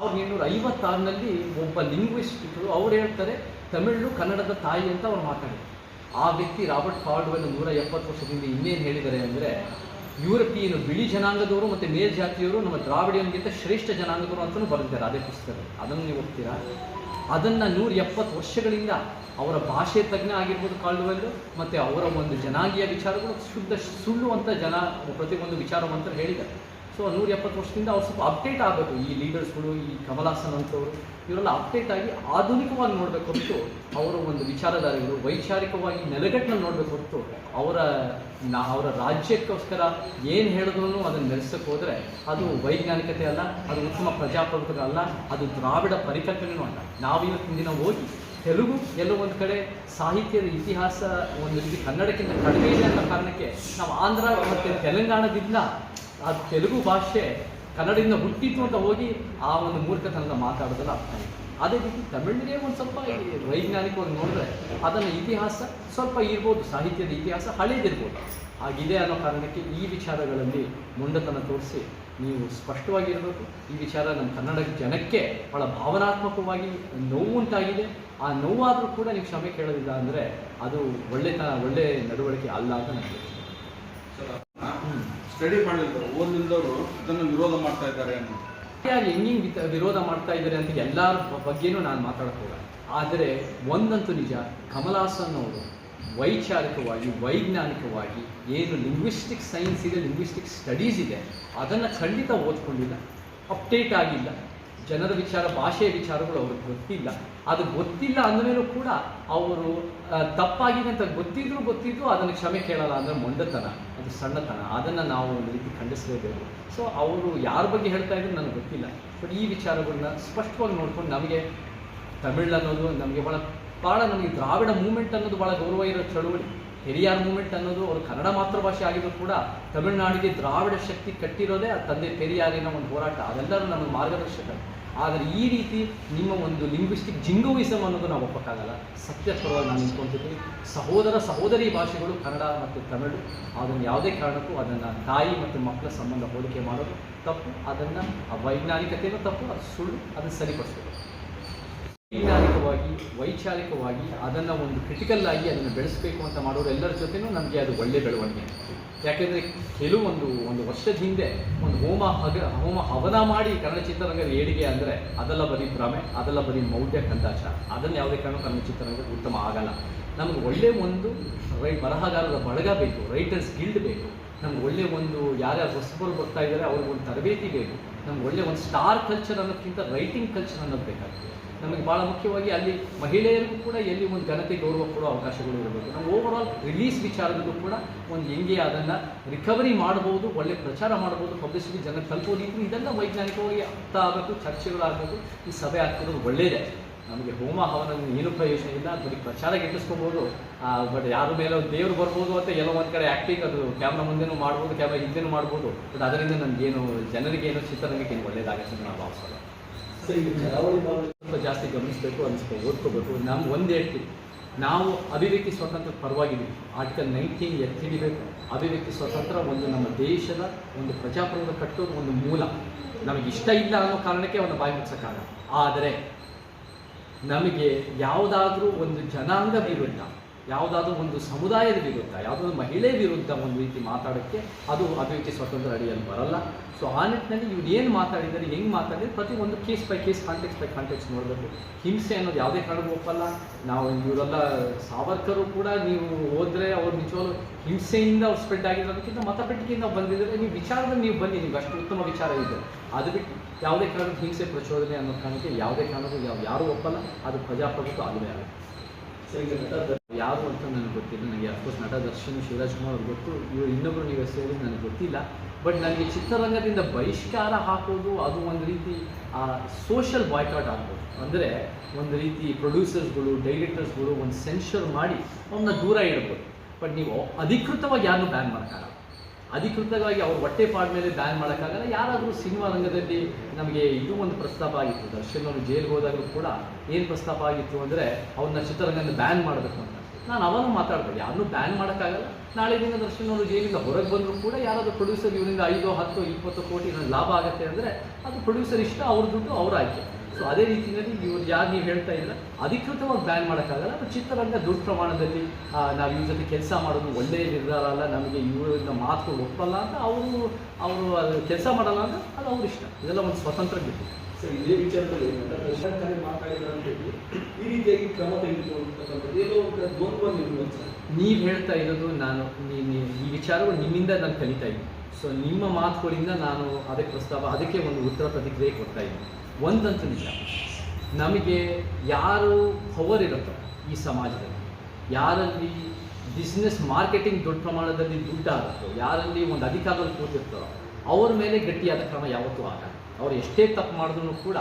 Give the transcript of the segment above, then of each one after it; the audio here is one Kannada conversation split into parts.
ಸಾವಿರದ ಏಳ್ನೂರ ಐವತ್ತಾರನಲ್ಲಿ ಒಬ್ಬ ಲಿಂಗ್ವಿಸ್ಟ್ಗಳು ಅವ್ರು ಹೇಳ್ತಾರೆ, ತಮಿಳು, ಕನ್ನಡದ ತಾಯಿ ಅಂತ ಅವ್ರು ಮಾತಾಡಿದ್ರು. ಆ ವ್ಯಕ್ತಿ ರಾಬರ್ಟ್ ಫಾರ್ಡ್ವೆಲ್ ನೂರ ಎಪ್ಪತ್ತು ವರ್ಷದಿಂದ ಇನ್ನೇನು ಹೇಳಿದ್ದಾರೆ ಅಂದರೆ, ಯುರೋಪಿಯನ್ ಬಿಳಿ ಜನಾಂಗದವರು ಮತ್ತು ಮೇಲ್ಜಾತಿಯವರು ನಮ್ಮ ದ್ರಾವಿಡಿಯನ್ಗಿಂತ ಶ್ರೇಷ್ಠ ಜನಾಂಗದವರು ಅಂತಲೂ ಬರೆದಿದ್ದಾರೆ ಅದೇ ಪುಸ್ತಕದಲ್ಲಿ. ಅದನ್ನು ನೀವು ಓದ್ತೀರಾ? ಅದನ್ನು ನೂರ ಎಪ್ಪತ್ತು ವರ್ಷಗಳಿಂದ ಅವರ ಭಾಷೆ ತಜ್ಞ ಆಗಿರ್ಬೋದು ಕಾಲ್ಡುವೆಲ್ ಮತ್ತು ಅವರ ಒಂದು ಜನಾಂಗೀಯ ವಿಚಾರಗಳು, ಶುದ್ಧ ಸುಳ್ಳು ಅಂತ ಜನ ಪ್ರತಿಯೊಂದು ವಿಚಾರವಂತರು ಹೇಳಿದ್ದಾರೆ. ಸೊ ನೂರ ಎಪ್ಪತ್ತು ವರ್ಷದಿಂದ ಅವ್ರು ಸ್ವಲ್ಪ ಅಪ್ಡೇಟ್ ಆಗಬೇಕು. ಈ ಲೀಡರ್ಸ್ಗಳು ಈ ಕಮಲಾಸನ್ ಅಂತವರು, ಇವರೆಲ್ಲ ಅಪ್ಡೇಟ್ ಆಗಿ ಆಧುನಿಕವಾಗಿ ನೋಡಬೇಕು ಹೊರತು ಅವರ ಒಂದು ವಿಚಾರಧಾರೆಗಳು ವೈಚಾರಿಕವಾಗಿ ನೆಲೆಗಟ್ಟನ್ನು ನೋಡಬೇಕು ಹೊರತು ಅವರ ನಾ, ಅವರ ರಾಜ್ಯಕ್ಕೋಸ್ಕರ ಏನು ಹೇಳಿದ್ರು ಅದನ್ನು ನಡೆಸಕ್ಕೆ ಹೋದರೆ ಅದು ವೈಜ್ಞಾನಿಕತೆ ಅಲ್ಲ, ಅದು ಉತ್ತಮ ಪ್ರಜಾಪ್ರಭುತ್ವ ಅಲ್ಲ, ಅದು ದ್ರಾವಿಡ ಪರಿಕಲ್ಪನೆಯೂ ಅಲ್ಲ. ನಾವಿವತ್ತಿನ ದಿನ ಹೋಗಿ ತೆಲುಗು ಕೆಲವೊಂದು ಕಡೆ ಸಾಹಿತ್ಯದ ಇತಿಹಾಸ ಒಂದು ರೀತಿ ಕನ್ನಡಕ್ಕಿಂತ ಕಡಿಮೆ ಇದೆ ಅನ್ನೋ ಕಾರಣಕ್ಕೆ ನಾವು ಆಂಧ್ರ ಮತ್ತು ತೆಲಂಗಾಣದಿಂದ ಆ ತೆಲುಗು ಭಾಷೆ ಕನ್ನಡದಿಂದ ಹುಟ್ಟಿತು ಅಂತ ಹೋಗಿ ಆ ಒಂದು ಮೂರ್ಖತನದ ಮಾತಾಡೋದಲ್ಲ ಅರ್ಥ ಆಯ್ತು. ಅದೇ ರೀತಿ ತಮಿಳಿಗೆ ಒಂದು ಸ್ವಲ್ಪ ವೈಜ್ಞಾನಿಕವಾಗಿ ನೋಡಿದ್ರೆ ಅದನ್ನ ಇತಿಹಾಸ ಸ್ವಲ್ಪ ಇರ್ಬೋದು, ಸಾಹಿತ್ಯದ ಇತಿಹಾಸ ಹಳೇದಿರ್ಬೋದು. ಆಗಿದೆ ಅನ್ನೋ ಕಾರಣಕ್ಕೆ ಈ ವಿಚಾರಗಳಲ್ಲಿ ಮುಂಡತನ ತೋರಿಸಿ ನೀವು ಸ್ಪಷ್ಟವಾಗಿರಬೇಕು. ಈ ವಿಚಾರ ನಮ್ಮ ಕನ್ನಡ ಜನಕ್ಕೆ ಬಹಳ ಭಾವನಾತ್ಮಕವಾಗಿ ನೋವುಂಟಾಗಿದೆ ಆ ನೋವಾದರೂ ಕೂಡ ನೀವು ಕ್ಷಮೆ ಕೇಳೋದಿಲ್ಲ ಅಂದರೆ ಅದು ಒಳ್ಳೆತನ, ಒಳ್ಳೆ ನಡವಳಿಕೆ ಅಲ್ಲ ಅಂತ ನನಗೆ. ಸ್ಟಡಿ ಮಾಡಿರ್ತಾರೆ ಓದಿಲ್ದವರು ಇದನ್ನು ವಿರೋಧ ಮಾಡ್ತಾ ಇದ್ದಾರೆ ಅಂತ. ಯಾರು ಹೆಂಗಿಂಗ್ ವಿರೋಧ ಮಾಡ್ತಾ ಇದ್ದಾರೆ ಅಂತ ಎಲ್ಲರ ಬಗ್ಗೆನೂ ನಾನು ಮಾತಾಡಕ್ಕೆ ಆದರೆ ಒಂದಂತೂ ನಿಜ ಕಮಲಾಸನ್ ಅವರು ವೈಚಾರಿಕವಾಗಿ, ವೈಜ್ಞಾನಿಕವಾಗಿ ಏನು ಲಿಂಗ್ವಿಸ್ಟಿಕ್ ಸೈನ್ಸ್ ಇದೆ ಲಿಂಗ್ವಿಸ್ಟಿಕ್ ಸ್ಟಡೀಸ್ ಇದೆ, ಅದನ್ನು ಖಂಡಿತ ಓದ್ಕೊಂಡಿಲ್ಲ ಅಪ್ಡೇಟ್ ಆಗಿಲ್ಲ. ಜನರ ವಿಚಾರ, ಭಾಷೆಯ ವಿಚಾರಗಳು ಅವ್ರಿಗೆ ಗೊತ್ತಿಲ್ಲ. ಅದು ಗೊತ್ತಿಲ್ಲ ಅಂದಮೇಲೂ ಕೂಡ ಅವರು ತಪ್ಪಾಗಿದೆ ಅಂತ ಗೊತ್ತಿದ್ರು ಗೊತ್ತಿದ್ರು ಅದನ್ನು ಕ್ಷಮೆ ಕೇಳಲ್ಲ ಅಂದರೆ ಮೊಂಡತನ, ಅದು ಸಣ್ಣತನ. ಅದನ್ನು ನಾವು ಒಂದು ರೀತಿ ಖಂಡಿಸಲೇಬೇಕು. ಸೊ ಅವರು ಯಾರ ಬಗ್ಗೆ ಹೇಳ್ತಾ ಇದ್ರು ನನಗೆ ಗೊತ್ತಿಲ್ಲ. ಬಟ್ ಈ ವಿಚಾರಗಳನ್ನ ಸ್ಪಷ್ಟವಾಗಿ ನೋಡ್ಕೊಂಡು ನಮಗೆ ತಮಿಳ್ ಅನ್ನೋದು ನಮಗೆ ಭಾಳ ಭಾಳ ನಮಗೆ ದ್ರಾವಿಡ ಮೂಮೆಂಟ್ ಅನ್ನೋದು ಬಹಳ ಗೌರವ ಇರೋ ಚಳುವಳಿ. ಪೆರಿಯಾರ್ ಮೂಮೆಂಟ್ ಅನ್ನೋದು ಅವರು ಕನ್ನಡ ಮಾತೃಭಾಷೆ ಆಗಿದ್ರು ಕೂಡ ತಮಿಳುನಾಡಿಗೆ ದ್ರಾವಿಡ ಶಕ್ತಿ ಕಟ್ಟಿರೋದೇ ಆ ತಂದೆ ಪೆರಿಯಾರಿನ ಒಂದು ಹೋರಾಟ. ಅದೆಲ್ಲರೂ ನಮ್ಮ ಮಾರ್ಗದರ್ಶಕ. ಆದರೆ ಈ ರೀತಿ ನಿಮ್ಮ ಒಂದು ಲಿಂಗ್ವಿಸ್ಟಿಕ್ ಜಿಂಗೋವಿಸಮ್ ಅನ್ನೋದು ನಾವು ಒಪ್ಪಕ್ಕಾಗಲ್ಲ. ಪರವಾಗಿ ನಾನು ನಿಂತ್ಕೊಂತಿದ್ದೀನಿ ಸಹೋದರ ಸಹೋದರಿ ಭಾಷೆಗಳು ಕನ್ನಡ ಮತ್ತು ತಮಿಳು. ಅದನ್ನು ಯಾವುದೇ ಕಾರಣಕ್ಕೂ ಅದನ್ನು ತಾಯಿ ಮತ್ತು ಮಕ್ಕಳ ಸಂಬಂಧ ಹೋಲಿಕೆ ಮಾಡೋದು ತಪ್ಪು. ಅದನ್ನು ಆ ವೈಜ್ಞಾನಿಕತೆಯೂ ತಪ್ಪು, ಅದು ಸುಳ್ಳು, ಅದನ್ನು ಸರಿಪಡಿಸಬೇಕು. ವೈಜ್ಞಾನಿಕವಾಗಿ ವೈಚಾರಿಕವಾಗಿ ಅದನ್ನು ಒಂದು ಕ್ರಿಟಿಕಲ್ ಆಗಿ ಅದನ್ನು ಬೆಳೆಸಬೇಕು ಅಂತ ಮಾಡೋರು ಎಲ್ಲರ ಜೊತೆನೂ ನಮಗೆ ಅದು ಒಳ್ಳೆ ಬೆಳವಣಿಗೆ. ಯಾಕೆಂದರೆ ಕೆಲವೊಂದು ಒಂದು ವರ್ಷದ ಹಿಂದೆ ಒಂದು ಹೋಮ ಹಗ, ಹೋಮ ಹವನ ಮಾಡಿ ಕನ್ನಡ ಚಿತ್ರರಂಗದ ಏಳಿಗೆ ಅಂದರೆ ಅದೆಲ್ಲ ಬರೀ ಭ್ರಮೆ, ಅದೆಲ್ಲ ಬರೀ ಮೌಢ್ಯ ಕಂದಾಚಾರ. ಅದನ್ನು ಯಾವುದೇ ಕಾರಣ ಕನ್ನಡ ಚಿತ್ರರಂಗ ಉತ್ತಮ ಆಗಲ್ಲ. ನಮಗೆ ಒಳ್ಳೆ ಒಂದು ರೈ, ಬರಹಗಾರರ ಬಳಗ ಬೇಕು ರೈಟರ್ಸ್ ಗಿಲ್ಡ್ ಬೇಕು. ನಮ್ಗೆ ಒಳ್ಳೆ ಒಂದು ಯಾರ್ಯಾರು ಹೊಸಬರು ಬರ್ತಾ ಇದ್ದಾರೆ ಅವ್ರಿಗೆ ಒಂದು ತರಬೇತಿ ಬೇಕು. ನಮ್ಗೆ ಒಳ್ಳೆ ಒಂದು ಸ್ಟಾರ್ ಕಲ್ಚರ್ ಅನ್ನೋದಕ್ಕಿಂತ ರೈಟಿಂಗ್ ಕಲ್ಚರ್ ಅನ್ನೋದು ಬೇಕಾಗ್ತದೆ. ನಮಗೆ ಭಾಳ ಮುಖ್ಯವಾಗಿ ಅಲ್ಲಿ ಮಹಿಳೆಯರಿಗೂ ಕೂಡ ಎಲ್ಲಿ ಒಂದು ಘನತೆ ಗೌರವ ಕೊಡೋ ಅವಕಾಶಗಳು ಇರಬೇಕು. ನಮ್ಮ ಓವರ್ ಆಲ್ ರಿಲೀಸ್ ವಿಚಾರದಲ್ಲೂ ಕೂಡ ಒಂದು ಹೆಂಗೆ ಅದನ್ನು ರಿಕವರಿ ಮಾಡ್ಬೋದು, ಒಳ್ಳೆ ಪ್ರಚಾರ ಮಾಡ್ಬೋದು ಪಬ್ಲಿಸಿಟಿ ಜನ ತಲುಪೋ ರೀತಿ ಇದೆಲ್ಲ ವೈಜ್ಞಾನಿಕವಾಗಿ ಅರ್ಥ ಆಗಬೇಕು ಚರ್ಚೆಗಳಾಗಬೇಕು ಈ ಸಭೆ ಆಗ್ತಿರೋದು ಒಳ್ಳೆಯದೇ ನಮಗೆ ಹೋಮ ಹವನ ಏನು ಪ್ರಯೋಜನ ಇಲ್ಲ, ಬರೀ ಪ್ರಚಾರ ಗಿಟ್ಟಿಸ್ಕೊಬೋದು. ಬಟ್ ಯಾರ ಮೇಲೆ ದೇವರು ಬರ್ಬೋದು ಅಂತ ಎಲ್ಲೋ ಒಂದು ಕಡೆ ಆ್ಯಕ್ಟಿಂಗ್ ಅದು ಕ್ಯಾಮ್ರಾ ಮುಂದೆನೂ ಮಾಡ್ಬೋದು ಕ್ಯಾಮ್ರಾ ಹಿಂದೆನೂ ಮಾಡ್ಬೋದು. ಬಟ್ ಅದರಿಂದ ಜನರಿಗೆ ಏನು ಚಿತ್ರರಂಗಕ್ಕೆ ಏನು ಒಳ್ಳೇದಾಗತ್ತೆ ಈ ಕರಾವಳಿ ಭಾಗದಲ್ಲಿ ಸ್ವಲ್ಪ ಜಾಸ್ತಿ ಗಮನಿಸಬೇಕು ಅನಿಸ್ಬೇಕು ಓದ್ಕೋಬೇಕು. ನಾವು ಒಂದೇ ಹೇಳ್ತೀವಿ ನಾವು ಅಭಿವ್ಯಕ್ತಿ ಸ್ವಾತಂತ್ರ್ಯ ಪರವಾಗಿದ್ದೀವಿ. ಆರ್ಟಿಕಲ್ ನೈನ್ಟೀನ್ ಎತ್ತಿ ಹಿಡಿಬೇಕು ಅಭಿವ್ಯಕ್ತಿ ಸ್ವಾತಂತ್ರ್ಯ ಒಂದು ನಮ್ಮ ದೇಶದ ಒಂದು ಪ್ರಜಾಪ್ರಭುತ್ವ ಕಟ್ಟೋದು ಒಂದು ಮೂಲ. ನಮಗೆ ಇಷ್ಟ ಇಲ್ಲ ಅನ್ನೋ ಕಾರಣಕ್ಕೆ ಅವನ ಬಾಯಿ ಮುಚ್ಚಕ್ಕಾಗಲ್ಲ ಆದರೆ ನಮಗೆ ಯಾವುದಾದ್ರೂ ಒಂದು ಜನಾಂಗ ವಿರುದ್ಧ ಯಾವುದಾದ್ರೂ ಒಂದು ಸಮುದಾಯದ ವಿರುದ್ಧ, ಯಾವುದಾದ್ರೂ ಮಹಿಳೆ ವಿರುದ್ಧ ಒಂದು ರೀತಿ ಮಾತಾಡೋಕ್ಕೆ ಅದು ಅಭಿವ್ಯಕ್ತಿ ಸ್ವತಂತ್ರ ಅಡಿಯಲ್ಲಿ ಬರಲ್ಲ. ಸೊ ಆ ನಿಟ್ಟಿನಲ್ಲಿ ಇವ್ರು ಏನು ಮಾತಾಡಿದ್ದಾರೆ, ಹೆಂಗೆ ಮಾತಾಡಿದ್ರೆ ಪ್ರತಿ ಒಂದು case by case context by context ನೋಡಬೇಕು. ಹಿಂಸೆ ಅನ್ನೋದು ಯಾವುದೇ ಕಾರಣಕ್ಕೂ ಒಪ್ಪಲ್ಲ. ನಾವು ಇವರೆಲ್ಲ ಸಾವರ್ಕರು ಕೂಡ, ನೀವು ಹೋದರೆ ಅವ್ರು ನಿಜವಾಗ್ಲೂ ಹಿಂಸೆಯಿಂದ ಅವ್ರು ಸ್ಪ್ರೆಡ್ ಆಗಿರೋದಕ್ಕಿಂತ ಮತಪೆಟ್ಟಿಗೆಯಿಂದ ಬಂದಿದ್ದರೆ. ನೀವು ವಿಚಾರದಲ್ಲಿ ನೀವು ಬನ್ನಿ, ನಿಮ್ಗೆ ಅಷ್ಟು ಉತ್ತಮ ವಿಚಾರ ಇದೆ. ಅದು ಬಿಟ್ಟು ಯಾವುದೇ ಕಾರಣಕ್ಕೂ ಹಿಂಸೆ ಪ್ರಚೋದನೆ ಅನ್ನೋ ಕಾರಣಕ್ಕೆ ಯಾವುದೇ ಕಾರಣಕ್ಕೂ ಯಾವ ಯಾರೂ ಒಪ್ಪಲ್ಲ. ಅದು ಪ್ರಜಾಪ್ರಭುತ್ವ ಅಲ್ಲವೇ ಅಲ್ಲ. ಯಾರು ಅಂತ ನನಗೆ ಗೊತ್ತಿಲ್ಲ. ನನಗೆ ಅಫ್ಕೋರ್ಸ್ ನಟ ದರ್ಶನ್, ಶಿವರಾಜ್ ಕುಮಾರ್ ಅವ್ರು ಗೊತ್ತು. ಇವರು ಇನ್ನೊಬ್ಬರು ನೀವು ಸೇರಿ ನನಗೆ ಗೊತ್ತಿಲ್ಲ. ಬಟ್ ನನಗೆ ಚಿತ್ರರಂಗದಿಂದ ಬಹಿಷ್ಕಾರ ಹಾಕೋದು ಅದು ಒಂದು ರೀತಿ, ಆ ಸೋಷಲ್ ಬಾಯ್ಕಾಟ್ ಆಗ್ಬೋದು. ಅಂದರೆ ಒಂದು ರೀತಿ ಪ್ರೊಡ್ಯೂಸರ್ಸ್ಗಳು ಡೈರೆಕ್ಟರ್ಸ್ಗಳು ಒಂದು ಸೆನ್ಷರ್ ಮಾಡಿ ಅವನ್ನ ದೂರ ಇಡ್ಬೋದು. ಬಟ್ ನೀವು ಅಧಿಕೃತವಾಗಿ ಯಾರನ್ನು ಬ್ಯಾನ್ ಮಾಡೋಕ್ಕಾಗಲ್ಲ. ಅಧಿಕೃತವಾಗಿ ಅವ್ರ ಹೊಟ್ಟೆ ಪಾಡ್ ಮೇಲೆ ಬ್ಯಾನ್ ಮಾಡೋಕ್ಕಾಗಲ್ಲ. ಯಾರಾದರೂ ಸಿನಿಮಾ ರಂಗದಲ್ಲಿ ನಮಗೆ ಇದು ಒಂದು ಪ್ರಸ್ತಾಪ ಆಗಿತ್ತು. ದರ್ಶನ್ ಅವರು ಜೈಲ್ಗೆ ಹೋದಾಗಲೂ ಕೂಡ ಏನು ಪ್ರಸ್ತಾಪ ಆಗಿತ್ತು ಅಂದರೆ ಅವ್ರನ್ನ ಚಿತ್ರರಂಗನ ಬ್ಯಾನ್ ಮಾಡಬೇಕು ಅಂತ. ನಾನು ಅವನು ಮಾತಾಡ್ತೇನೆ ಯಾರನ್ನೂ ಬ್ಯಾನ್ ಮಾಡೋಕ್ಕಾಗಲ್ಲ. ನಾಳೆ ದಿನ ದರ್ಶನ್ ಅವರು ಜೈಲಿಂದ ಹೊರಗೆ ಬಂದರೂ ಕೂಡ ಯಾರಾದರೂ ಪ್ರೊಡ್ಯೂಸರ್ ಇವರಿಂದ ಐದು, ಹತ್ತು, ಇಪ್ಪತ್ತು ಕೋಟಿ ನನಗೆ ಲಾಭ ಆಗುತ್ತೆ ಅಂದರೆ ಅದು ಪ್ರೊಡ್ಯೂಸರ್ ಇಷ್ಟ, ಅವ್ರ ದುಡ್ಡು ಅವ್ರ ಆಯ್ಕೆ. ಸೊ ಅದೇ ರೀತಿಯಲ್ಲಿ ಇವ್ರು ಯಾರು ನೀವು ಹೇಳ್ತಾ ಇಲ್ಲ. ಅಧಿಕೃತವಾಗಿ ಬ್ಯಾನ್ ಮಾಡೋಕ್ಕಾಗಲ್ಲ. ಬಟ್ ಚಿತ್ರರಂಗ ದೊಡ್ಡ ಪ್ರಮಾಣದಲ್ಲಿ ನಾವು ಇವ್ರ ಜೊತೆ ಕೆಲಸ ಮಾಡೋದು ಒಳ್ಳೆಯ ನಿರ್ಧಾರ ಅಲ್ಲ, ನಮಗೆ ಇವರಿಂದ ಮಾತು ಒಪ್ಪಲ್ಲ ಅಂತ ಅವರು ಅವರು ಅದು ಕೆಲಸ ಮಾಡಲ್ಲ ಅಂತ ಅದು ಅವ್ರ ಇಷ್ಟ. ಇದೆಲ್ಲ ಒಂದು ಸ್ವತಂತ್ರ ಬಿಟ್ಟು. ಸರ್ ಇದೇ ವಿಚಾರದಲ್ಲಿ ಪ್ರಶ್ನಾಕಾರಿ ಮಾತಾಡಿದ್ರು ಈ ರೀತಿಯಾಗಿ ಕ್ರಮ ತೆಗೆದುಕೊಂಡಿರ್ತಕ್ಕಂಥದ್ದು ಏನೋ ದ್ವಂದ್ವ ನಿರ್ಬೋದು ನೀವು ಹೇಳ್ತಾ ಇರೋದು ನಾನು ಈ ವಿಚಾರವು ನಿಮ್ಮಿಂದ ನಾನು ಕಲಿತಾ ಇದ್ದೀನಿ. ಸೊ ನಿಮ್ಮ ಮಾತುಗಳಿಂದ ನಾನು ಅದಕ್ಕೆ ಪ್ರಸ್ತಾವ, ಅದಕ್ಕೆ ಒಂದು ಉತ್ತರ ಪ್ರತಿಕ್ರಿಯೆ ಕೊಡ್ತಾ ಇದ್ದೀನಿ. ಒಂದಂತೂ ನಿಜ ನಮಗೆ ಯಾರು ಪವರ್ ಇರುತ್ತೋ ಈ ಸಮಾಜದಲ್ಲಿ, ಯಾರಲ್ಲಿ ಬಿಸ್ನೆಸ್ ಮಾರ್ಕೆಟಿಂಗ್ ದೊಡ್ಡ ಪ್ರಮಾಣದಲ್ಲಿ ದುಡ್ಡಾಗುತ್ತೋ, ಯಾರಲ್ಲಿ ಒಂದು ಅಧಿಕಾರದಲ್ಲಿ ಕೂತಿರ್ತಾರೋ, ಅವ್ರ ಮೇಲೆ ಗಟ್ಟಿಯಾದ ಕ್ರಮ ಯಾವತ್ತೂ ಆಗಲ್ಲ. ಅವ್ರು ಎಷ್ಟೇ ತಪ್ಪು ಮಾಡಿದ್ರು ಕೂಡ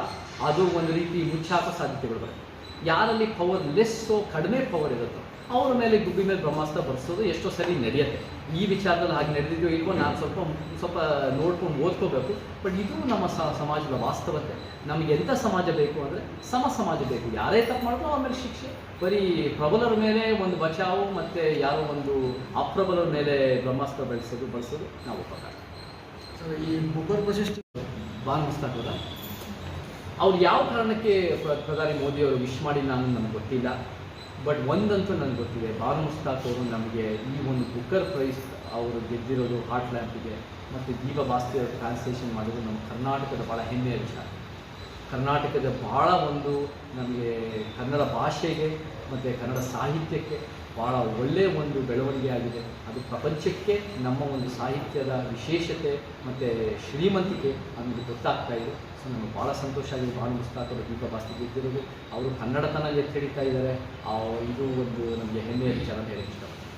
ಅದು ಒಂದು ರೀತಿ ಮುಚ್ಚಾಕೋ ಸಾಧ್ಯತೆಗಳು ಬರುತ್ತೆ. ಯಾರಲ್ಲಿ ಪವರ್ ಲೆಸ್ಸೋ ಕಡಿಮೆ ಪವರ್ ಇರುತ್ತೋ ಅವ್ರ ಮೇಲೆ ಗುಬ್ಬಿ ಮೇಲೆ ಬ್ರಹ್ಮಾಸ್ತ್ರ ಬರೆಸೋದು ಎಷ್ಟೋ ಸರಿ ನಡೆಯುತ್ತೆ. ಈ ವಿಚಾರದಲ್ಲಿ ಹಾಗೆ ನಡೆದಿದೆಯೋ ಇಲ್ವೋ ನಾನು ಸ್ವಲ್ಪ ಸ್ವಲ್ಪ ನೋಡ್ಕೊಂಡು ಓದ್ಕೋಬೇಕು. ಬಟ್ ಇದು ನಮ್ಮ ಸಮಾಜದ ವಾಸ್ತವತೆ. ನಮಗೆ ಎಂಥ ಸಮಾಜ ಬೇಕು ಅಂದರೆ ಸಮ ಸಮಾಜ ಬೇಕು. ಯಾರೇ ತಪ್ಪು ಮಾಡಿದ್ರು ಅವ್ರ ಮೇಲೆ ಶಿಕ್ಷೆ. ಬರೀ ಪ್ರಬಲರ ಮೇಲೆ ಒಂದು ಬಚಾವು ಮತ್ತು ಯಾರೋ ಒಂದು ಅಪ್ರಬಲರ ಮೇಲೆ ಬ್ರಹ್ಮಾಸ್ತ್ರ ಬಳಸೋದು ಬಳಸೋದು ನಾವು ಉಪಕಾರ. ಈ ಮುಖರ್ ಪ್ರಶಸ್ತಿ ಬಾನ್ ಮುಸ್ತಾಕ್ ಅವ್ರು? ಯಾವ ಕಾರಣಕ್ಕೆ ಪ್ರ- ಪ್ರಧಾನಿ ಮೋದಿಯವರು ವಿಶ್ ಮಾಡಿಲ್ಲ ಅನ್ನೋದು ನಮ್ಗೆ ಗೊತ್ತಿಲ್ಲ. ಬಟ್ ಒಂದಂತೂ ನನಗೆ ಗೊತ್ತಿದೆ ಬಾನು ಮುಸ್ತಾಕ್ ಅವರು ನಮಗೆ ಈ ಒಂದು ಬುಕ್ಕರ್ ಪ್ರೈಸ್ ಅವರು ಗೆದ್ದಿರೋದು ಹಾರ್ಟ್ ಲ್ಯಾಂಪಿಗೆ ಮತ್ತು ದೀಪ ಬಾಸ್ತಿ ಅವರು ಟ್ರಾನ್ಸ್ಲೇಷನ್ ಮಾಡಿದ್ರು ನಮ್ಮ ಕರ್ನಾಟಕದ ಭಾಳ ಹೆಮ್ಮೆಯ ವಿಚಾರ. ಕರ್ನಾಟಕದ ಭಾಳ ಒಂದು ನಮಗೆ ಕನ್ನಡ ಭಾಷೆಗೆ ಮತ್ತು ಕನ್ನಡ ಸಾಹಿತ್ಯಕ್ಕೆ ಭಾಳ ಒಳ್ಳೆಯ ಒಂದು ಬೆಳವಣಿಗೆ ಆಗಿದೆ. ಅದು ಪ್ರಪಂಚಕ್ಕೆ, ನಮ್ಮ ಒಂದು ಸಾಹಿತ್ಯದ ವಿಶೇಷತೆ ಮತ್ತು ಶ್ರೀಮಂತಿಕೆ ಅನ್ನೋದು ಗೊತ್ತಾಗ್ತಾ ಇದೆ. ಸೊ ನಮಗೆ ಭಾಳ ಸಂತೋಷ ಆಗಿದೆ. ಭಾಳ ಮುಸ್ತಾಕರು ದೀಪ ಬಾಸ್ತಿ ಗೆದ್ದಿರೋದು. ಅವರು ಕನ್ನಡತನ ಎತ್ತಿ ಹಿಡಿತಾ ಇದ್ದಾರೆ. ಇದು ಒಂದು ನಮಗೆ ಹೆಮ್ಮೆಯ ವಿಚಾರ ಹೇಳಕ್ಕೆ ಇಷ್ಟಪಡ್ತೀನಿ.